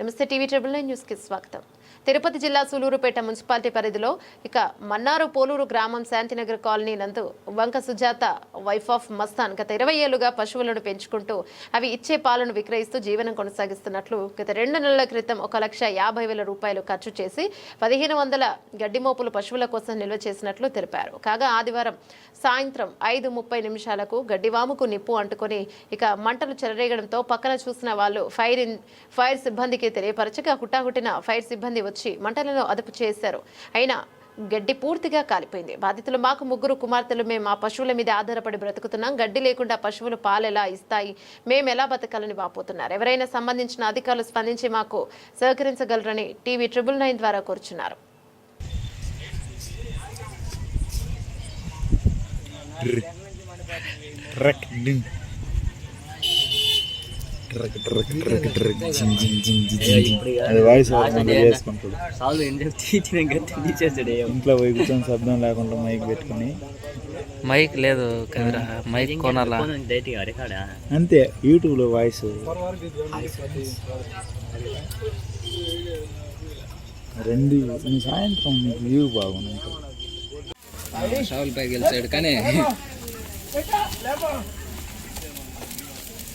నమస్తే TV triple nine న్యూస్కి స్వాగతం. తిరుపతి జిల్లా సూలూరుపేట మున్సిపాలిటీ పరిధిలో ఇక మన్నారు పోలూరు గ్రామం శాంతినగర్ కాలనీ నందు వంక సుజాత వైఫ్ ఆఫ్ మస్తాన్ గత ఇరవై ఏళ్ళుగా పశువులను పెంచుకుంటూ అవి ఇచ్చే పాలను విక్రయిస్తూ జీవనం కొనసాగిస్తున్నట్లు గత రెండు నెలల క్రితం ఒక లక్ష యాభై వేల రూపాయలు ఖర్చు చేసి పదిహేను వందల గడ్డి మోపులు పశువుల కోసం నిల్వ చేసినట్లు తెలిపారు. కాగా ఆదివారం సాయంత్రం ఐదు ముప్పై నిమిషాలకు గడ్డివాముకు నిప్పు అంటుకొని ఇక మంటలు చెలరేగడంతో పక్కన చూసిన వాళ్ళు ఫైర్ ఇన్ ఫైర్ సిబ్బందికి తెలియపరచగా హుటాహుటిన ఫైర్ సిబ్బంది వచ్చి మంటలను అదుపు చేశారు. అయినా గడ్డి పూర్తిగా కాలిపోయింది. బాధితులు మాకు ముగ్గురు కుమార్తెలు మేము మా పశువుల మీద ఆధారపడి బ్రతుకుతున్నాం. గడ్డి లేకుండా పశువులు పాలు ఎలా ఇస్తాయి? మేము ఎలా బతకాలని వాపోతున్నారు? ఎవరైనా సంబంధించిన అధికారులు స్పందించి మాకు సహకరించగలరని టీవీ ట్రిబుల్ నైన్ ద్వారా కోరుచున్నారు. ట్రక్ అది వాయిస్ చేసుకుంటాడు ఇంట్లో పోయి కూర్చొని శబ్దం లేకుండా మైక్ పెట్టుకుని మైక్ లేదు కదరా మైక్ కొనాలా అంతే యూట్యూబ్లో వాయిస్ రెండు సాయంత్రం మీకు వ్యూ బాగుంది షావుల్ పై గెలిచాడు కానీ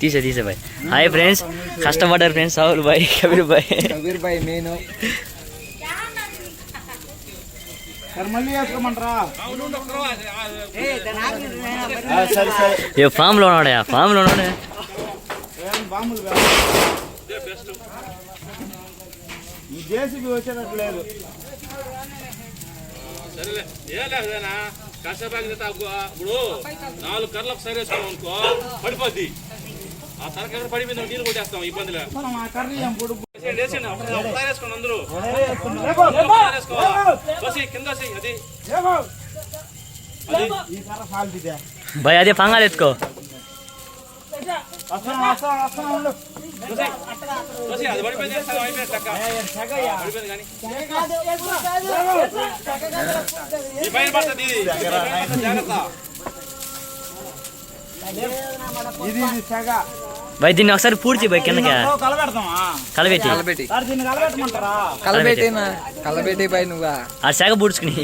తీసే బాయ్ హాయ్ ఫ్రెండ్స్ కష్టపడ్డారు ఫ్రెండ్స్ సావుల్ బాయ్ కబీర్ బాయ్ కబీర్ బాయ్ మెయిన్ మళ్ళీ వేసుకోమంటారా సరే సరే ఏ ఫామ్లో ఉన్నాడా ఫామ్లో ఉన్నాడే ఏం బాంబులు కాదు. ఈ జేసీబీ వచ్చేటట్టు లేదు సరేలే. ఏ లేదనా కష్టపడి ఇప్పుడు నాలుగు కర్రలు ఒకసారి వేసుకోం అనుకో పడిపోద్ది. ఆ తరక పడిపోయింది నీళ్ళు కొట్టేస్తాం ఇబ్బంది లేదు వేసేయండి, ఒకసారి వేసుకోండి అందరూ. కింద అది. ఈ అదే ఇది. దీన్ని ఒకసారి పూడ్చి బాయ్ కిందకి కలబెట్టి కలబెట్టి కలబెట్టి బాయ్ నువ్వా ఆ శాఖ పూడ్చుకుని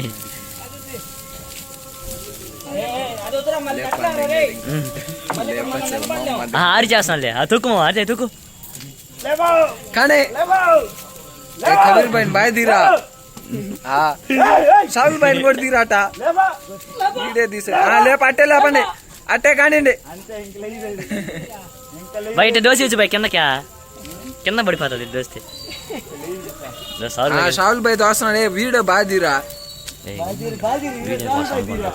ఆరి చేస్తానులే ఆ తుక్కు ఆరితే తుక్కు లేవో కానీ కబీర్ బాయ్ బాయ్ తీరా షావుల్ బాయ్ కూడా తీరాట వీడే తీసే లేప అట్టే లేపండి అట్టే కానివ్వండి బయట దోశ వచ్చి బాయ్ కిందకి కింద పడిపోతుంది దోస్తే. షావుల్ బాయ్ దోస్తున్నాడే వీడియో బాగా తీరా ఏయ్, వీడియో కోసం అనుకుంటా.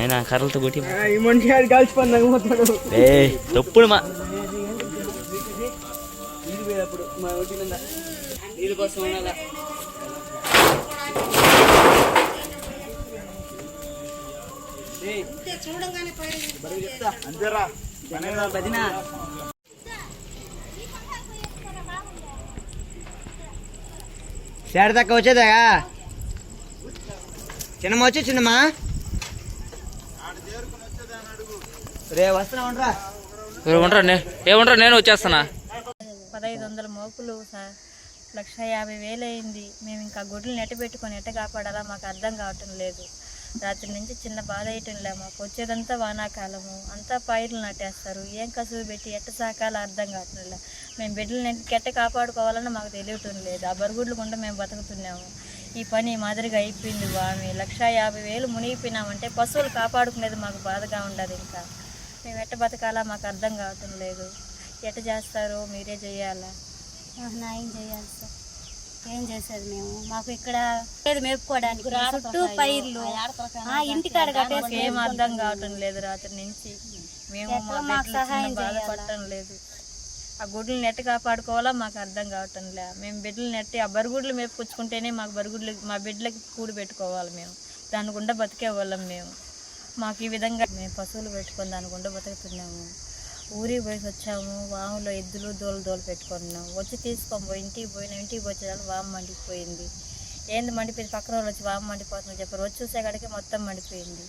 నాయనా కర్రలతో కొట్టి ఏ తప్పుడు మా. దాకా వచ్చేదా? చిన్నమ్మ వచ్చి చిన్నమ్మా? ఉండరా? ఉండరా ఏముండరా నేను వచ్చేస్తానా పదహైదు వందల మోపులు సార్. లక్ష యాభై వేలు అయింది. మేము ఇంకా గుడ్లు నెట్ట పెట్టుకొని ఎట్ట కాపాడాలా మాకు అర్థం కావటం లేదు. రాత్రి నుంచి చిన్న బాధ వేయటం లే మాకు. వచ్చేదంతా వానాకాలము. అంతా పైర్లు నాటేస్తారు. ఏం కసువు పెట్టి ఎట్ట సాకాలో అర్థం కావటం లే. మేము బిడ్డలు ఎట్ట కాపాడుకోవాలని మాకు తెలియటం లేదు. ఆ బరుగుడ్లు గుండా మేము బతుకుతున్నాము. ఈ పని మాదిరిగా అయిపోయింది వామి. లక్ష యాభై వేలు మునిగిపోయినామంటే పశువులు కాపాడుకునేది మాకు బాధగా ఉండదు ఇంకా. మేము ఎట్ట బతకాలా మాకు అర్థం కావటం లేదు. ఎట్ట చేస్తారో మీరే చేయాలా? న్యాయం చేయాలి సార్? ఏం చేసేది మేము? మాకు ఇక్కడ లేదు మేపుకోవడానికి చుట్టూ పైర్లు. ఇంటికాడ ఏం అర్థం కావటం లేదు రాత్రి నుంచి. మేము మాకు సహాయం బాధపడటం లేదు. ఆ గుడ్లు నెట్ కాపాడుకోవాలా మాకు అర్థం కావటం లే. మేము బిడ్డలు నెట్టి ఆ బరుగుడ్లు మేపుకొచ్చుకుంటేనే మాకు బరుగుడ్లు మా బిడ్డలకి కూడి పెట్టుకోవాలి మేము. దాని గుండా బతికే వాళ్ళం మేము. మాకు ఈ విధంగా మేము పశువులు పెట్టుకుని దాని బతుకుతున్నాము. ఊరికి పోయి వచ్చాము. వాములో ఎద్దులు దోలు దోలు పెట్టుకున్నాం వచ్చి తీసుకొని పోయి ఇంటికి పోయిన ఇంటికి వచ్చేదాన్ని వామ మండిపోయింది. ఏంది మండిపోయింది? పక్కన వాళ్ళు వచ్చి వామ మండిపోతుందని చెప్పారు. వచ్చి చూసే కాడికి మొత్తం మండిపోయింది.